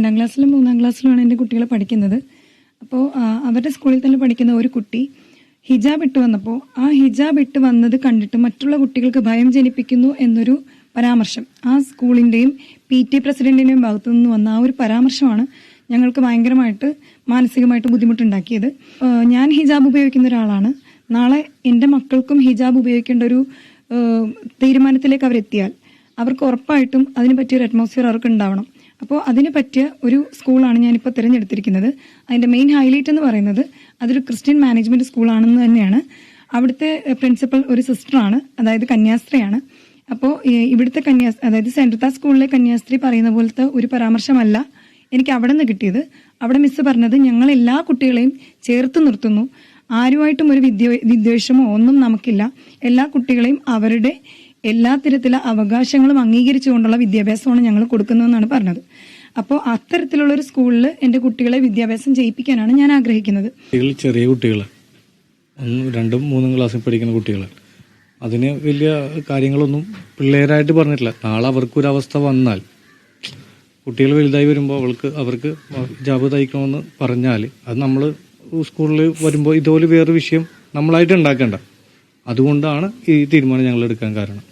രണ്ടാം ക്ലാസ്സിലും മൂന്നാം ക്ലാസ്സിലുമാണ് എന്റെ കുട്ടികൾ പഠിക്കുന്നത്. അപ്പോൾ അവരുടെ സ്കൂളിൽ തന്നെ പഠിക്കുന്ന ഒരു കുട്ടി ഹിജാബ് ഇട്ട് വന്നപ്പോൾ ആ ഹിജാബ് ഇട്ട് വന്നത് കണ്ടിട്ട് മറ്റുള്ള കുട്ടികൾക്ക് ഭയം ജനിപ്പിക്കുന്നു എന്നൊരു പരാമർശം. ആ സ്കൂളിന്റെയും പി ടി പ്രസിഡന്റിന്റെയും ഭാഗത്തു നിന്ന് വന്ന ആ ഒരു പരാമർശമാണ് ഞങ്ങൾക്ക് ഭയങ്കരമായിട്ട് മാനസികമായിട്ട് ബുദ്ധിമുട്ടുണ്ടാക്കിയത്. ഞാൻ ഹിജാബ് ഉപയോഗിക്കുന്ന ഒരാളാണ്. നാളെ എന്റെ മക്കൾക്കും ഹിജാബ് ഉപയോഗിക്കേണ്ട ഒരു തീരുമാനത്തിലേക്ക് അവരെത്തിയാൽ അവർക്ക് ഉറപ്പായിട്ടും അതിന് പറ്റിയൊരു അറ്റ്മോസ്ഫിയർ അവർക്ക് ഉണ്ടാവണം. അപ്പോൾ അതിന് പറ്റിയ ഒരു സ്കൂളാണ് ഞാനിപ്പോൾ തിരഞ്ഞെടുത്തിരിക്കുന്നത്. അതിന്റെ മെയിൻ ഹൈലൈറ്റ് എന്ന് പറയുന്നത് അതൊരു ക്രിസ്ത്യൻ മാനേജ്മെന്റ് സ്കൂളാണെന്ന് തന്നെയാണ്. അവിടുത്തെ പ്രിൻസിപ്പൽ ഒരു സിസ്റ്ററാണ് അതായത് കന്യാസ്ത്രീയാണ്. അപ്പോൾ ഇവിടുത്തെ കന്യാസ് അതായത് സെൻട്രത്ത സ്കൂളിലെ കന്യാസ്ത്രീ പറയുന്ന പോലത്തെ ഒരു പരാമർശമല്ല എനിക്ക് അവിടെ നിന്ന് കിട്ടിയത്. അവിടെ മിസ്സ് പറഞ്ഞത് ഞങ്ങൾ എല്ലാ കുട്ടികളെയും ചേർത്ത് നിർത്തുന്നു. ആരുമായിട്ടും ഒരു വിദ്വേഷമോ ഒന്നും നമുക്കില്ല. എല്ലാ കുട്ടികളെയും അവരുടെ എല്ലാ തരത്തിലുള്ള അവകാശങ്ങളും അംഗീകരിച്ചുകൊണ്ടുള്ള വിദ്യാഭ്യാസമാണ് ഞങ്ങൾ കൊടുക്കുന്നതെന്നാണ് പറഞ്ഞത്. അപ്പോൾ അത്തരത്തിലുള്ള ഒരു സ്കൂളിൽ എന്റെ കുട്ടികളെ വിദ്യാഭ്യാസം ചെയ്യിപ്പിക്കാനാണ് ഞാൻ ആഗ്രഹിക്കുന്നത്. ചെറിയ കുട്ടികൾ രണ്ടും മൂന്നും ക്ലാസ്സിൽ പഠിക്കുന്ന കുട്ടികൾ അതിന് വലിയ കാര്യങ്ങളൊന്നും പിള്ളേരായിട്ട് പറഞ്ഞിട്ടില്ല. നാളെ അവർക്കൊരു അവസ്ഥ വന്നാൽ കുട്ടികൾ വലുതായി വരുമ്പോൾ അവൾക്ക് അവർക്ക് ജാബ് തയ്ക്കണമെന്ന് പറഞ്ഞാൽ അത് നമ്മൾ സ്കൂളിൽ വരുമ്പോൾ ഇതുപോലെ വേറെ വിഷയം നമ്മളായിട്ട് ഉണ്ടാക്കേണ്ട. അതുകൊണ്ടാണ് ഈ തീരുമാനം ഞങ്ങൾ എടുക്കാൻ കാരണം.